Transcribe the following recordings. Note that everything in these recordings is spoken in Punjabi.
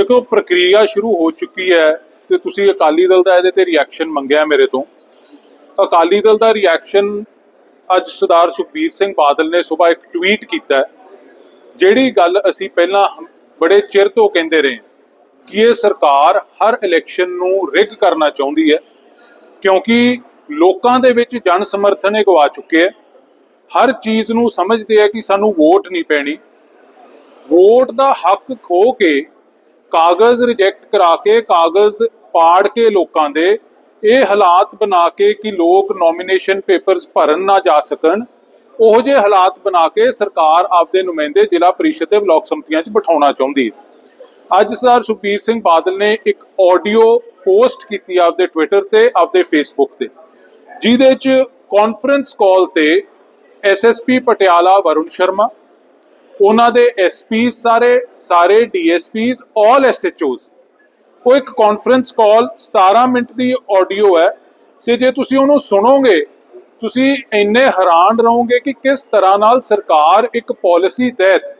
ਦੇਖੋ, ਪ੍ਰਕਿਰਿਆ ਸ਼ੁਰੂ ਹੋ ਚੁੱਕੀ ਹੈ ਤੇ ਤੁਸੀਂ ਅਕਾਲੀ ਦਲ ਦਾ ਇਹਦੇ ਤੇ ਰਿਐਕਸ਼ਨ ਮੰਗਿਆ ਮੇਰੇ ਤੋਂ। ਅਕਾਲੀ ਦਲ ਦਾ ਰਿਐਕਸ਼ਨ ਅੱਜ ਸਰਦਾਰ ਸੁਖਬੀਰ ਸਿੰਘ ਬਾਦਲ ਨੇ ਸਵੇਰ ਇੱਕ ਟਵੀਟ ਕੀਤਾ ਜਿਹੜੀ ਗੱਲ ਅਸੀਂ ਪਹਿਲਾਂ ਬੜੇ ਚਿਰ ਤੋਂ ਕਹਿੰਦੇ ਰਹੇ ਕਿ ਇਹ ਸਰਕਾਰ ਹਰ ਇਲੈਕਸ਼ਨ ਨੂੰ ਰਿਗ ਕਰਨਾ ਚਾਹੁੰਦੀ ਹੈ, ਕਿਉਂਕਿ ਲੋਕਾਂ ਦੇ ਵਿੱਚ ਜਨ ਸਮਰਥਨ ਇਹ ਗਵਾ ਚੁੱਕੇ ਹੈ। ਹਰ ਚੀਜ਼ ਨੂੰ ਸਮਝਦੇ ਆ ਕਿ ਸਾਨੂੰ ਵੋਟ ਨਹੀਂ ਪੈਣੀ। ਵੋਟ ਦਾ ਹੱਕ ਖੋ ਕੇ ਕਾਗਜ਼ ਰਿਜੈਕਟ ਕਰਾ ਕੇ, ਕਾਗਜ਼ ਪਾੜ ਕੇ ਲੋਕਾਂ ਦੇ, ਇਹ ਹਾਲਾਤ ਬਣਾ ਕੇ ਕਿ ਲੋਕ ਨੋਮੀਨੇਸ਼ਨ ਪੇਪਰਸ ਭਰਨ ਨਾ ਜਾ ਸਕਣ, ਉਹੋ ਜਿਹੇ ਹਾਲਾਤ ਬਣਾ ਕੇ ਸਰਕਾਰ ਆਪਦੇ ਨੁਮਾਇੰਦੇ ਜ਼ਿਲ੍ਹਾ ਪਰਿਸ਼ਦ ਤੇ ਬਲਾਕ ਸੰਮਤੀਆਂ 'ਚ ਬਿਠਾਉਣਾ ਚਾਹੁੰਦੀ ਅੱਜ ਸਰਦਾਰ ਸੁਖਬੀਰ ਸਿੰਘ ਬਾਦਲ ਨੇ ਇੱਕ ਆਡੀਓ ਪੋਸਟ ਕੀਤੀ ਆਪਦੇ ਟਵਿੱਟਰ ਤੇ, ਆਪਦੇ ਫੇਸਬੁੱਕ ਤੇ, ਜਿਹਦੇ 'ਚ ਕਾਨਫਰੰਸ ਕਾਲ ਤੇ ਐਸਐਸਪੀ ਪਟਿਆਲਾ ਵਰੁਣ ਸ਼ਰਮਾ ਉਹਨਾਂ ਦੇ ਐਸਪੀ ਸਾਰੇ ਸਾਰੇ ਡੀਐਸਪੀਸ ਆਲ ਐਸਐਚਓਸ ਉਹ ਇੱਕ ਕਾਨਫਰੰਸ ਕਾਲ 17 ਮਿੰਟ ਦੀ ਆਡੀਓ ਹੈ ਤੇ ਜੇ ਤੁਸੀਂ ਉਹਨੂੰ ਸੁਣੋਗੇ, ਤੁਸੀਂ ਇੰਨੇ ਹੈਰਾਨ ਰਹੋਗੇ ਕਿ ਕਿਸ ਤਰ੍ਹਾਂ ਨਾਲ ਸਰਕਾਰ ਇੱਕ ਪਾਲਿਸੀ ਤਹਿਤ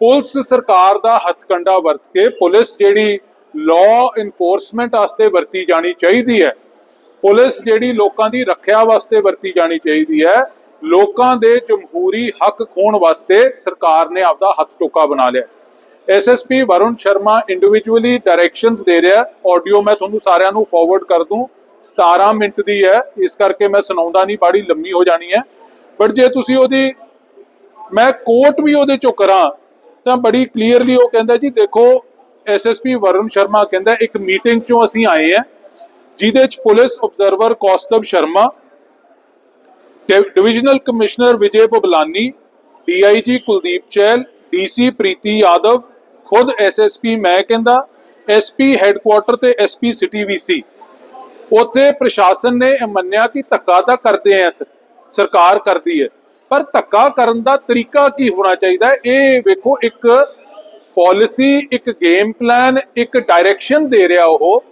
ਪੁਲਿਸ ਸਰਕਾਰ ਦਾ ਹੱਥਕੰਡਾ ਵਰਤ ਕੇ ਪੁਲਿਸ ਜਿਹੜੀ ਲਾਅ ਇਨਫੋਰਸਮੈਂਟ ਵਾਸਤੇ ਵਰਤੀ ਜਾਣੀ ਚਾਹੀਦੀ ਹੈ, ਪੁਲਿਸ ਜਿਹੜੀ ਲੋਕਾਂ ਦੀ ਰੱਖਿਆ ਵਾਸਤੇ ਵਰਤੀ ਜਾਣੀ ਚਾਹੀਦੀ ਹੈ ਲੋਕਾਂ ਦੇ ਜਮਹੂਰੀ ਹੱਕ ਖੋਣ ਵਾਸਤੇ ਸਰਕਾਰ ਨੇ ਆਪਦਾ ਹੱਥ ਟੋਕਾ ਬਣਾ ਲਿਆ। SSP Varun Sharma individually directions ਦੇ ਰਿਹਾ। ਆਡੀਓ ਮੈਂ ਤੁਹਾਨੂੰ ਸਾਰਿਆਂ ਨੂੰ ਫਾਰਵਰਡ ਕਰ ਦੂੰ। 17 ਮਿੰਟ ਦੀ ਹੈ। ਇਸ ਕਰਕੇ ਮੈਂ ਸੁਣਾਉਂਦਾ ਨਹੀਂ, ਬਾੜੀ ਲੰਮੀ ਹੋ ਜਾਣੀ ਹੈ। ਬਟ ਜੇ ਤੁਸੀਂ ਉਹਦੀ, ਮੈਂ ਕੋਟ ਵੀ ਉਹਦੇ ਚੋਂ ਕਰਾਂ, ਤਾਂ ਬੜੀ ਕਲੀਅਰਲੀ ਉਹ ਕਹਿੰਦਾ ਜੀ, ਦੇਖੋ ਐਸਐਸਪੀ ਵਰੁਣ ਸ਼ਰਮਾ ਕਹਿੰਦਾ, ਇੱਕ ਮੀਟਿੰਗ ਚੋਂ ਅਸੀਂ ਆਏ ਆ ਜਿਹਦੇ ਚ police observer Kaustav Sharma divisional commissioner Vijay Bablani DIG Kuldeep Chahal, DC Preeti Yadav, ਖੁਦ ਐਸਐਸਪੀ ਮੈਂ ਕਹਿੰਦਾ, ਐਸਪੀ ਹੈੱਡਕੁਆਟਰ ਤੇ ਐਸਪੀ ਸਿਟੀ ਵੀ ਸੀ। ਉੱਥੇ ਪ੍ਰਸ਼ਾਸਨ ਨੇ ਇਹ ਮੰਨਿਆ ਕਿ ਧੱਕਾ ਤਾਂ ਕਰਦੇ ਆ ਸਰਕਾਰ ਕਰਦੀ ਹੈ ਪਰ ਧੱਕਾ ਕਰਨ ਦਾ ਤਰੀਕਾ ਕੀ ਹੋਣਾ ਚਾਹੀਦਾ? ਇਹ ਵੇਖੋ, ਇੱਕ ਪਾਲਿਸੀ, ਇੱਕ ਗੇਮ ਪਲਾਨ, ਇੱਕ ਡਾਇਰੈਕਸ਼ਨ ਦੇ ਰਿਹਾ ਉਹ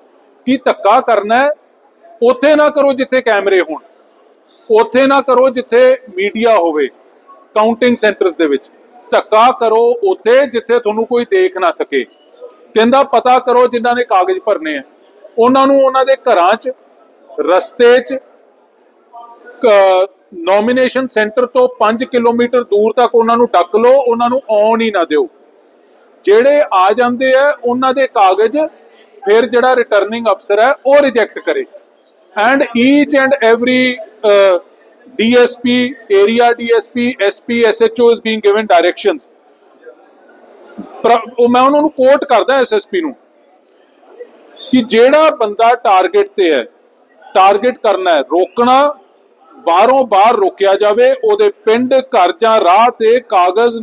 ਕਿ ਧੱਕਾ ਕਰਨਾ ਉੱਥੇ ਨਾ ਕਰੋ ਜਿੱਥੇ ਕੈਮਰੇ ਹੋਣ। ਉੱਥੇ ਨਾ ਕਰੋ ਜਿੱਥੇ ਮੀਡੀਆ ਹੋਵੇ ਕਾਊਂਟਿੰਗ ਸੈਂਟਰਸ ਦੇ ਵਿੱਚ। ਧੱਕਾ ਕਰੋ ਉੱਥੇ ਜਿੱਥੇ ਤੁਹਾਨੂੰ ਕੋਈ ਦੇਖ ਨਾ ਸਕੇ। ਕਹਿੰਦਾ ਪਤਾ ਕਰੋ ਜਿਨ੍ਹਾਂ ਨੇ ਕਾਗਜ਼ ਭਰਨੇ ਆ। ਉਹਨਾਂ ਨੂੰ ਉਹਨਾਂ ਦੇ ਘਰਾਂ 'ਚ, ਰਸਤੇ 'ਚ ਨੋਮੀਨੇਸ਼ਨ ਸੈਂਟਰ ਤੋਂ 5 ਕਿਲੋਮੀਟਰ ਦੂਰ ਤੱਕ ਉਹਨਾਂ ਨੂੰ ਡੱਕ ਲਓ, ਉਹਨਾਂ ਨੂੰ ਆਉਣ ਹੀ ਨਾ ਦਿਓ। ਜਿਹੜੇ ਆ ਜਾਂਦੇ ਆ, ਉਹਨਾਂ ਦੇ ਕਾਗਜ਼ ਫਿਰ ਜਿਹੜਾ ਰਿਟਰਨਿੰਗ ਅਫਸਰ ਹੈ, ਉਹ ਰਿਜੈਕਟ ਕਰੇ। And each and every DSP, area DSP, SP, SHO is being given directions ਉਹ ਮੈਂ ਉਹਨਾਂ ਨੂੰ ਕੋਟ ਕਰਦਾ ਐਸਐਸਪੀ ਨੂੰ ਕਿ ਜਿਹੜਾ ਬੰਦਾ ਟਾਰਗੇਟ ਤੇ ਹੈ ਟਾਰਗੇਟ ਕਰਨਾ ਹੈ, ਰੋਕਣਾ, ਬਾਹਰੋਂ ਬਾਹਰ ਰੋਕਿਆ ਜਾਵੇ, ਉਹਦੇ ਪਿੰਡ, ਘਰ ਜਾਂ ਰਾਹ ਤੇ ਕਾਗਜ਼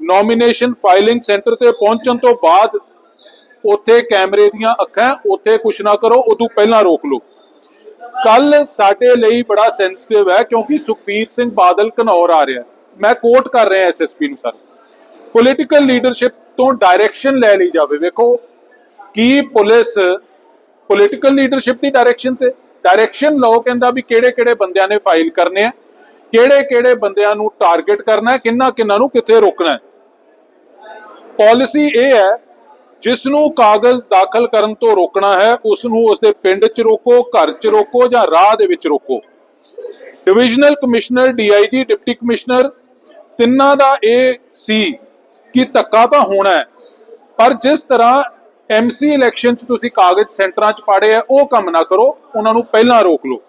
ਨੋਮੀਨੇਸ਼ਨ ਫਾਈਲਿੰਗ ਸੈਂਟਰ ਤੇ ਪਹੁੰਚਣ ਤੋਂ ਬਾਅਦ ਉੱਥੇ ਕੈਮਰੇ ਦੀਆਂ ਅੱਖਾਂ, ਉੱਥੇ ਕੁਛ ਨਾ ਕਰੋ, ਉਦੋਂ ਪਹਿਲਾਂ ਰੋਕ ਲਓ। ਕੱਲ ਸਾਡੇ ਲਈ ਬੜਾ ਸੈਂਸਿਟਿਵ ਹੈ ਕਿਉਂਕਿ ਸੁਖਬੀਰ ਸਿੰਘ ਬਾਦਲ ਘਨੌਰ ਆ ਰਿਹਾ ਮੈਂ ਕੋਟ ਕਰ ਰਿਹਾ ਐਸਐਸਪੀ ਨੂੰ ਸਰ ਪੋਲੀਟੀਕਲ ਲੀਡਰਸ਼ਿਪ ਤੋਂ ਡਾਇਰੈਕਸ਼ਨ ਲੈ ਲਈ ਜਾਵੇ। ਵੇਖੋ ਕੀ ਪੁਲਿਸ ਪੋਲੀਟੀਕਲ ਲੀਡਰਸ਼ਿਪ ਦੀ ਡਾਇਰੈਕਸ਼ਨ ਤੇ ਡਾਇਰੈਕਸ਼ਨ ਲਓ ਕਹਿੰਦਾ ਵੀ ਕਿਹੜੇ ਕਿਹੜੇ ਬੰਦਿਆਂ ਨੇ ਫਾਈਲ ਕਰਨੇ ਆ, ਕਿਹੜੇ ਕਿਹੜੇ ਬੰਦਿਆਂ ਨੂੰ ਟਾਰਗੇਟ ਕਰਨਾ ਹੈ, ਕਿੰਨਾ ਕਿੰਨਾ ਨੂੰ ਕਿੱਥੇ ਰੋਕਣਾ ਹੈ। ਪਾਲਿਸੀ ਇਹ ਹੈ ਜਿਸ ਨੂੰ ਕਾਗਜ਼ ਦਾਖਲ ਕਰਨ ਤੋਂ ਰੋਕਣਾ ਹੈ ਉਸ ਨੂੰ ਉਸਦੇ ਪਿੰਡ 'ਚ ਰੋਕੋ, ਘਰ 'ਚ ਰੋਕੋ ਜਾਂ ਰਾਹ ਦੇ ਵਿੱਚ ਰੋਕੋ। Divisional commissioner DIG deputy commissioner ਤਿੰਨਾਂ ਦਾ ਇਹ ਸੀ ਕਿ ਧੱਕਾ ਤਾਂ ਹੋਣਾ ਹੈ, ਪਰ ਜਿਸ ਤਰ੍ਹਾਂ ਐਮਸੀ ਇਲੈਕਸ਼ਨ 'ਚ ਤੁਸੀਂ ਕਾਗਜ਼ ਸੈਂਟਰਾਂ 'ਚ ਪਾੜੇ ਆ, ਉਹ ਕੰਮ ਨਾ ਕਰੋ, ਉਹਨਾਂ ਨੂੰ ਪਹਿਲਾਂ ਰੋਕ ਲਓ।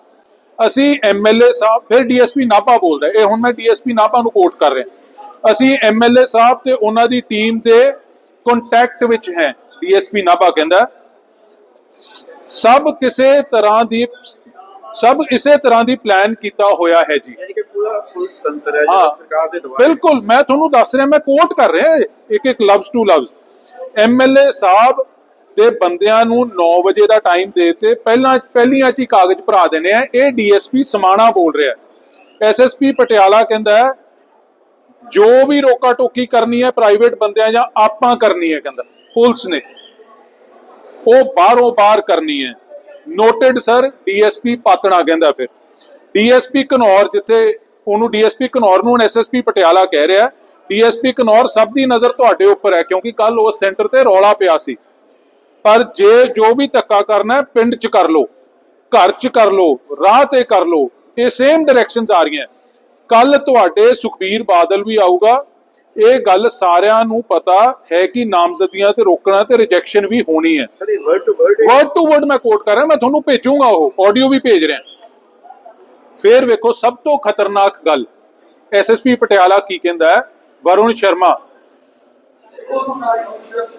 ਅਸੀਂ ਐਮਐਲਏ ਸਾਹਿਬ, ਫਿਰ ਡੀਐਸਪੀ ਨਾਪਾ ਬੋਲਦਾ ਇਹ ਹੁਣ ਮੈਂ ਡੀਐਸਪੀ ਨਾਪਾ ਨੂੰ ਕੋਟ ਕਰ ਰਿਹਾ। ਅਸੀਂ ਐਮਐਲਏ ਸਾਹਿਬ ਤੇ ਉਹਨਾਂ ਦੀ ਟੀਮ ਦੇ ਕੰਟੈਕਟ ਵਿੱਚ ਹੈ। ਡੀਐਸਪੀ ਨਾਪਾ ਕਹਿੰਦਾ ਸਭ ਕਿਸੇ ਤਰ੍ਹਾਂ ਦੀ ਸਭ ਇਸੇ ਤਰ੍ਹਾਂ ਦੀ ਪਲਾਨ ਕੀਤਾ ਹੋਇਆ ਹੈ ਜੀ। ਯਾਨੀ ਕਿ ਪੂਰਾ ਪੁਲਿਸ ਤੰਤਰ ਹੈ ਹਾਂ। ਜਿਹੜਾ ਸਰਕਾਰ ਦੇ ਦੁਆਰਾ ਬਿਲਕੁਲ ਮੈਂ ਤੁਹਾਨੂੰ ਦੱਸ ਰਿਹਾ ਮੈਂ ਕੋਟ ਕਰ ਰਿਹਾ ਇੱਕ ਇੱਕ ਲਫ਼ਜ਼ ਟੂ ਲਫ਼ਜ਼ ਐਮਐਲਏ ਸਾਹਿਬ ਦੇ ਬੰਦਿਆਂ ਨੂੰ 9 ਵਜੇ ਦਾ ਟਾਈਮ ਦੇ ਤੇ ਪਹਿਲਾਂ ਪਹਿਲੀਆਂ ਚ ਹੀ ਕਾਗਜ਼ ਭਰਾ ਦੇਣੇ ਆ। ਇਹ ਡੀਐਸਪੀ ਸਮਾਣਾ ਬੋਲ ਰਿਹਾ ਐਸਐਸਪੀ ਪਟਿਆਲਾ ਕਹਿੰਦਾ ਹੈ, ਜੋ ਵੀ ਰੋਕਾ ਟੋਕੀ ਕਰਨੀ ਹੈ ਪ੍ਰਾਈਵੇਟ ਬੰਦਿਆਂ ਜਾਂ ਆਪਾਂ ਕਰਨੀ ਹੈ ਕਹਿੰਦਾ, ਪੁਲਿਸ ਨੇ। ਉਹ ਬਾਹਰੋਂ ਬਾਹਰ ਕਰਨੀ ਹੈ। ਨੋਟਡ ਸਰ ਡੀਐਸਪੀ ਪਾਤਣਾ ਕਹਿੰਦਾ ਫਿਰ। ਡੀਐਸਪੀ ਘਨੌਰ ਜਿੱਥੇ ਉਹਨੂੰ ਡੀਐਸਪੀ ਘਨੌਰ ਨੂੰ ਐਸਐਸਪੀ ਪਟਿਆਲਾ ਕਹਿ ਰਿਹਾ ਡੀਐਸਪੀ ਘਨੌਰ ਸਭ ਦੀ ਨਜ਼ਰ ਤੁਹਾਡੇ ਉੱਪਰ ਹੈ, ਕਿਉਂਕਿ ਕੱਲ ਉਸ ਸੈਂਟਰ ਤੇ ਰੌਲਾ ਪਿਆ ਸੀ। ਪਰ ਜੇ ਜੋ ਵੀ ਧੱਕਾ ਕਰਨਾ ਹੈ, ਪਿੰਡ 'ਚ ਕਰ ਲਓ, ਘਰ 'ਚ ਕਰ ਲਓ, ਰਾਹ ਤੇ ਕਰ ਲਓ, ਇਹ ਸੇਮ ਡਾਇਰੈਕਸ਼ਨਸ ਆ ਰਹੀਆਂ। ਕੱਲ ਤੁਹਾਡੇ ਸੁਖਬੀਰ ਬਾਦਲ ਵੀ ਆਊਗਾ। ਇਹ ਗੱਲ ਸਾਰਿਆਂ ਨੂੰ ਪਤਾ ਹੈ ਕਿ ਨਾਮਜ਼ਦਗੀਆਂ ਤੇ ਰੋਕਣਾ ਤੇ ਰਿਜੈਕਸ਼ਨ ਵੀ ਹੋਣੀ ਹੈ। ਸਰ ਇਹ word to word word to word ਮੈਂ ਕੋਟ ਕਰ ਰਿਹਾ ਮੈਂ ਤੁਹਾਨੂੰ ਭੇਜੂਗਾ ਉਹ ਆਡੀਓ ਵੀ ਭੇਜ ਰਿਹਾ। ਫੇਰ ਵੇਖੋ ਸਭ ਤੋਂ ਖਤਰਨਾਕ ਗੱਲ ਐਸਐਸਪੀ ਪਟਿਆਲਾ ਕੀ ਕਹਿੰਦਾ ਹੈ? ਵਰੁਣ ਸ਼ਰਮਾ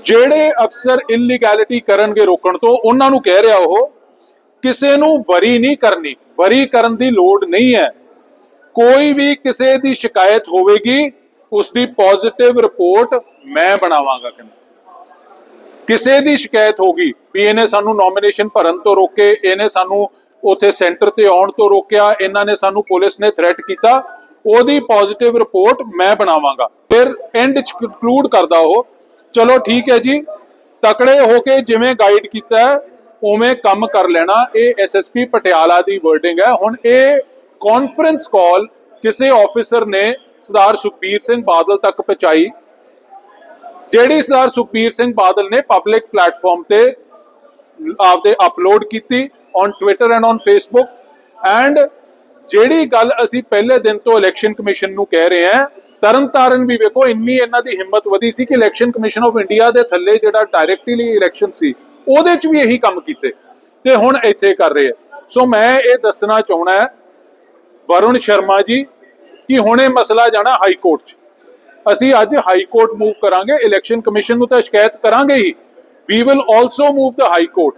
ਜਿਹੜੇ ਅਫਸਰ ਇਲੀਗੈਲਿਟੀ ਕਰਨਗੇ ਰੋਕਣ ਤੋਂ ਉਹਨਾਂ ਨੂੰ ਕਹਿ ਰਿਹਾ ਉਹ ਕਿਸੇ ਨੂੰ ਵਰੀ ਨਹੀਂ ਕਰਨੀ ਵਰੀ ਕਰਨ ਦੀ ਲੋੜ ਨਹੀਂ ਹੈ। ਕੋਈ ਵੀ ਕਿਸੇ ਦੀ ਸ਼ਿਕਾਇਤ ਹੋਵੇਗੀ, ਉਸ ਦੀ ਪੋਜ਼ਿਟਿਵ ਰਿਪੋਰਟ ਮੈਂ ਬਣਾਵਾਂਗਾ ਕਹਿੰਦਾ। ਕਿਸੇ ਦੀ ਸ਼ਿਕਾਇਤ ਹੋਗੀ ਵੀ ਇਹਨੇ ਸਾਨੂੰ ਨੋਮੀਨੇਸ਼ਨ ਭਰਨ ਤੋਂ ਰੋਕੇ, ਇਹਨੇ ਸਾਨੂੰ ਉੱਥੇ ਸੈਂਟਰ ਤੇ ਆਉਣ ਤੋਂ ਰੋਕਿਆ, ਇਹਨਾਂ ਨੇ ਸਾਨੂੰ ਪੁਲਿਸ ਨੇ ਥ੍ਰੈਟ ਕੀਤਾ, ਉਹਦੀ ਪੋਜ਼ਿਟਿਵ ਰਿਪੋਰਟ ਮੈਂ ਬਣਾਵਾਂਗਾ। ਫਿਰ ਐਂਡ ਚ ਕੰਕਲੂਡ ਕਰਦਾ ਉਹ, ਚਲੋ ਠੀਕ ਹੈ ਜੀ, ਤਕੜੇ ਹੋ ਕੇ ਜਿਵੇਂ ਗਾਈਡ ਕੀਤਾ, ਉਵੇਂ ਕੰਮ ਕਰ ਲੈਣਾ, ਇਹ ਐਸਐਸਪੀ ਪਟਿਆਲਾ ਦੀ ਵਰਡਿੰਗ ਹੈ। ਹੁਣ ਇਹ ਕਾਨਫਰੰਸ ਕਾਲ ਕਿਸੇ ਆਫੀਸਰ ਨੇ ਸਰਦਾਰ ਸੁਖਬੀਰ ਸਿੰਘ ਬਾਦਲ ਤੱਕ ਪਹੁੰਚਾਈ, ਜਿਹੜੀ ਸਰਦਾਰ ਸੁਖਬੀਰ ਸਿੰਘ ਬਾਦਲ ਨੇ ਪਬਲਿਕ ਪਲੇਟਫਾਰਮ ਤੇ ਆਪਦੇ ਅਪਲੋਡ ਕੀਤੀ on Twitter and on Facebook and ਜਿਹੜੀ ਗੱਲ ਅਸੀਂ ਪਹਿਲੇ ਦਿਨ ਤੋਂ ਇਲੈਕਸ਼ਨ ਕਮਿਸ਼ਨ ਨੂੰ ਕਹਿ ਰਹੇ ਹਾਂ ਤਰਨ ਤਾਰਨ ਵੀ ਵੇਖੋ ਇੰਨੀ ਇਹਨਾਂ ਦੀ ਹਿੰਮਤ ਵਧੀ ਸੀ ਕਿ ਇਲੈਕਸ਼ਨ ਕਮਿਸ਼ਨ ਆਫ ਇੰਡੀਆ ਦੇ ਥੱਲੇ ਜਿਹੜਾ ਡਾਇਰੈਕਟਲੀ ਇਲੈਕਸ਼ਨ ਸੀ, ਉਹਦੇ 'ਚ ਵੀ ਇਹੀ ਕੰਮ ਕੀਤੇ ਤੇ ਹੁਣ ਇੱਥੇ ਕਰ ਰਹੇ ਆ। ਸੋ ਮੈਂ ਇਹ ਦੱਸਣਾ ਚਾਹਣਾ ਹੈ ਵਰੁਣ ਸ਼ਰਮਾ ਜੀ, ਕਿ ਹੁਣ ਮਸਲਾ ਜਾਣਾ ਹਾਈ ਕੋਰਟ 'ਚ। ਅਸੀਂ ਅੱਜ ਹਾਈ ਕੋਰਟ ਮੂਵ ਕਰਾਂਗੇ, ਇਲੈਕਸ਼ਨ ਕਮਿਸ਼ਨ ਨੂੰ ਤਾਂ ਸ਼ਿਕਾਇਤ ਕਰਾਂਗੇ ਹੀ। We will also move the high court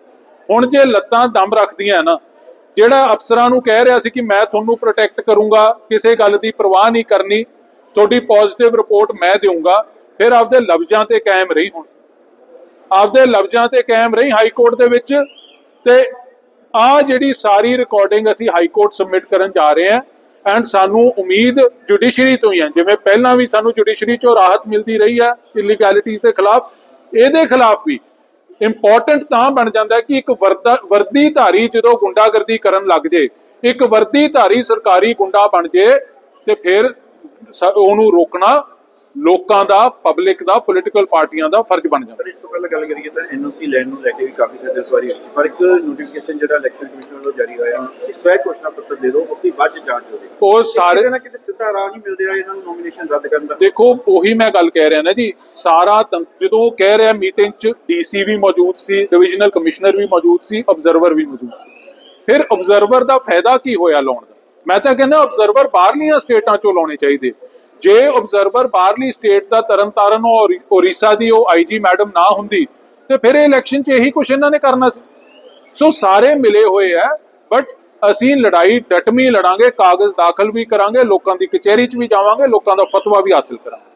ਹੁਣ ਜੇ ਲੱਤਾਂ ਦਮ ਰੱਖਦੀਆਂ ਨਾ, ਜਿਹੜਾ ਅਫਸਰਾਂ ਨੂੰ ਕਹਿ ਰਿਹਾ ਸੀ ਕਿ ਮੈਂ ਤੁਹਾਨੂੰ ਪ੍ਰੋਟੈਕਟ ਕਰੂੰਗਾ, ਕਿਸੇ ਗੱਲ ਦੀ ਪਰਵਾਹ ਨਹੀਂ ਕਰਨੀ, ਤੁਹਾਡੀ ਪੋਜ਼ਿਟਿਵ ਰਿਪੋਰਟ ਮੈਂ ਦੇਵਾਂਗਾ ਫਿਰ ਆਪਦੇ ਲਫ਼ਜ਼ਾਂ ਤੇ ਕਾਇਮ ਰਹੀ ਹੁਣ। ਆਪਦੇ ਲਫ਼ਜ਼ਾਂ ਤੇ ਕਾਇਮ ਰਹੀ ਹਾਈ ਕੋਰਟ ਦੇ ਵਿੱਚ ਤੇ ਆ ਜਿਹੜੀ ਸਾਰੀ ਰਿਕਾਰਡਿੰਗ ਅਸੀਂ ਹਾਈ ਕੋਰਟ ਸਬਮਿਟ ਕਰਨ ਜਾ ਰਹੇ ਹਾਂ ਐਂਡ ਸਾਨੂੰ ਉਮੀਦ ਜੁਡੀਸ਼ਰੀ ਤੋਂ ਹੀ ਹੈ। ਜਿਵੇਂ ਪਹਿਲਾਂ ਵੀ ਸਾਨੂੰ ਜੁਡੀਸ਼ਰੀ ਚੋਂ ਰਾਹਤ ਮਿਲਦੀ ਰਹੀ ਹੈ ਇਲੀਗੈਲਿਟੀਜ਼ ਦੇ ਖਿਲਾਫ, ਇਹਦੇ ਖਿਲਾਫ ਵੀ ਇੰਪੋਰਟੈਂਟ ਤਾਂ ਬਣ ਜਾਂਦਾ ਕਿ ਇੱਕ ਵਰਦਾ- ਵਰਦੀ ਧਾਰੀ ਜਦੋਂ ਗੁੰਡਾਗਰਦੀ ਕਰਨ ਲੱਗ ਜੇ, ਇੱਕ ਵਰਦੀ ਧਾਰੀ ਸਰਕਾਰੀ ਗੁੰਡਾ ਬਣ ਜੇ ਤੇ ਫਿਰ ਉਹਨੂੰ ਰੋਕਣਾ ਲੋਕਾਂ ਦਾ ਪਬਲਿਕ ਦਾ ਪੋਲੀਟੀਕਲ ਪਾਰਟੀਆਂ ਦਾ ਫਰਜ਼ ਬਣ ਜਾਂਦਾ। ਇਸ ਤੋਂ ਪਹਿਲਾਂ ਗੱਲ ਕਰੀਏ ਤਾਂ ਐਨਓਸੀ ਲੈਣ ਨੂੰ ਲੈ ਕੇ ਵੀ ਕਾਫੀ ਖੱਜਲਖੁਆਰੀ ਹੋਈ ਸੀ। ਪਰ ਇੱਕ ਨੋਟੀਫਿਕੇਸ਼ਨ ਜਿਹੜਾ ਇਲੈਕਸ਼ਨ ਕਮਿਸ਼ਨ ਵੱਲੋਂ ਜਾਰੀ ਹੋਇਆ ਕਿ ਸਵੈ ਘੋਸ਼ਣਾ ਪੱਤਰ ਦੇ ਦਿਓ ਉਸ ਦੀ ਬਾਅਦ ਚ ਜਾਂਚ ਹੋਵੇ ਉਹ ਸਾਰੇ ਕਿਤੇ ਨਾ ਕਿਤੇ ਸਿੱਧਾ ਰਾਹ ਨਹੀਂ ਮਿਲ ਰਿਹਾ ਇਹਨਾਂ ਨੂੰ ਨੋਮੀਨੇਸ਼ਨ ਰੱਦ ਕਰਨ ਦਾ। ਦੇਖੋ ਉਹੀ ਮੈਂ ਗੱਲ ਕਹਿ ਰਿਹਾ ਨਾ ਜੀ ਸਾਰਾ ਜਦੋਂ ਕਹਿ ਰਿਹਾ ਮੀਟਿੰਗ 'ਚ ਡੀਸੀ ਵੀ ਮੌਜੂਦ ਸੀ ਡਿਵੀਜ਼ਨਲ ਕਮਿਸ਼ਨਰ ਵੀ ਮੌਜੂਦ ਸੀ ਆਬਜ਼ਰਵਰ ਵੀ ਮੌਜੂਦ ਸੀ। ਫਿਰ ਆਬਜ਼ਰਵਰ ਦਾ ਫਾਇਦਾ ਕੀ ਹੋਇਆ ਲਾਉਣ ਦਾ? ਮੈਂ ਤਾਂ ਕਹਿੰਦਾ ਆਬਜ਼ਰਵਰ ਬਾਹਰਲੀਆਂ ਸਟੇਟਾਂ 'ਚੋਂ ਲਾਉਣੇ ਚਾਹੀਦੇ। ਜੇ ਆਬਜ਼ਰਵਰ ਬਾਹਰਲੀ ਸਟੇਟ ਦਾ ਤਰਨਤਾਰਨ ਔਰ ਓਰੀਸਾ ਦੀ ਉਹ ਆਈਜੀ ਮੈਡਮ ਨਾ ਹੁੰਦੀ, ਤੇ ਫਿਰ ਇਹ ਇਲੈਕਸ਼ਨ 'ਚ ਇਹੀ ਕੁਝ ਇਹਨਾਂ ਨੇ ਕਰਨਾ ਸੀ। ਸੋ ਸਾਰੇ ਮਿਲੇ ਹੋਏ ਆ ਬਟ ਅਸੀਂ ਲੜਾਈ ਡਟਮੀ ਲੜਾਂਗੇ, ਕਾਗਜ਼ ਦਾਖਲ ਵੀ ਕਰਾਂਗੇ, ਲੋਕਾਂ ਦੀ ਕਚਹਿਰੀ 'ਚ ਵੀ ਜਾਵਾਂਗੇ, ਲੋਕਾਂ ਦਾ ਫਤਵਾ ਵੀ ਹਾਸਲ ਕਰਾਂਗੇ।